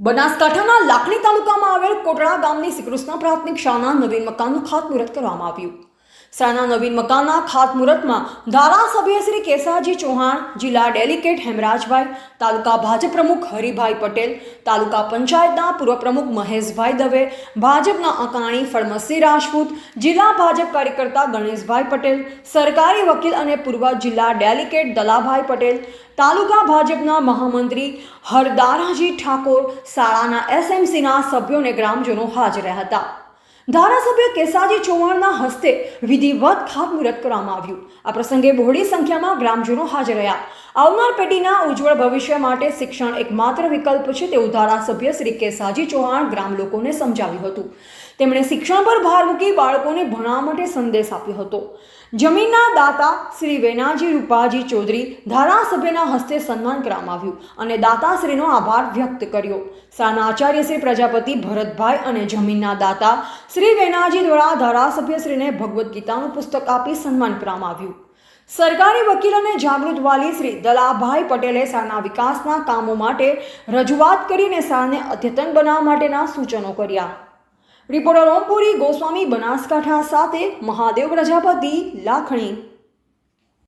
બનાસકાંઠાના લાખણી તાલુકામાં આવેલ કોટડા ગામની શ્રીકૃષ્ણ પ્રાથમિક શાળાના નવીન મકાનનું ખાતમુહૂર્ત કરવામાં આવ્યું. શાળાના નવીન મકાનના ખાતમુહૂર્તમાં ધારાસભ્ય શ્રી કેસાજી ચૌહાણ, જિલ્લા ડેલિકેટ હેમરાજભાઈ, તાલુકા ભાજપ પ્રમુખ હરિભાઈ પટેલ, તાલુકા પંચાયતના પૂર્વ પ્રમુખ મહેશભાઈ દવે, ભાજપના અકાણી ફળમસિંહ રાજપૂત, જિલ્લા ભાજપ કાર્યકર્તા ગણેશભાઈ પટેલ, સરકારી વકીલ અને પૂર્વ જિલ્લા ડેલિકેટ દલાભાઈ પટેલ, તાલુકા ભાજપના મહામંત્રી હરદારાજી ઠાકોર, શાળાના એસએમસીના સભ્યોને ગ્રામજનો હાજર હતા. ધારાસભ્ય કેસાજી ચૌહાણના હસ્તે વિધિવત ખાતમુહૂર્ત કરવામાં આવ્યું. આ પ્રસંગે બહોળી સંખ્યામાં ગ્રામજનો હાજર રહ્યા. આવનાર પેઢીના ઉજ્જવળ ભવિષ્ય માટે શિક્ષણ એકમાત્ર વિકલ્પ છે તેવું ધારાસભ્ય શ્રી કેસાજી ચૌહાણ ગ્રામ લોકોને સમજાવ્યું હતું. તેમણે શિક્ષણ પર ભાર મૂકી બાળકોને ભણવા માટે સંદેશ આપ્યો હતો. જમીનના દાતા શ્રી વેનાજી રૂપાજી ચૌધરી ધારાસભ્યના હસ્તે સન્માન કરવામાં આવ્યું અને દાતાશ્રીનો આભાર વ્યક્ત કર્યો. સાના આચાર્ય શ્રી પ્રજાપતિ ભરતભાઈ અને જમીનના દાતા શ્રી વેનાજી દ્વારા ધારાસભ્યશ્રીને ભગવદ્ ગીતાનું પુસ્તક આપી સન્માન કરવામાં આવ્યું. સરકારી વકીલ અને જાગૃત વાલી શ્રી દલાભાઈ પટેલે શાળાના વિકાસના કામો માટે રજૂઆત કરીને શાળાને અદ્યતન બનાવવા માટેના સૂચનો કર્યા. રિપોર્ટર ઓમપુરી ગોસ્વામી બનાસકાંઠા સાથે મહાદેવ પ્રજાપતિ લાખણી.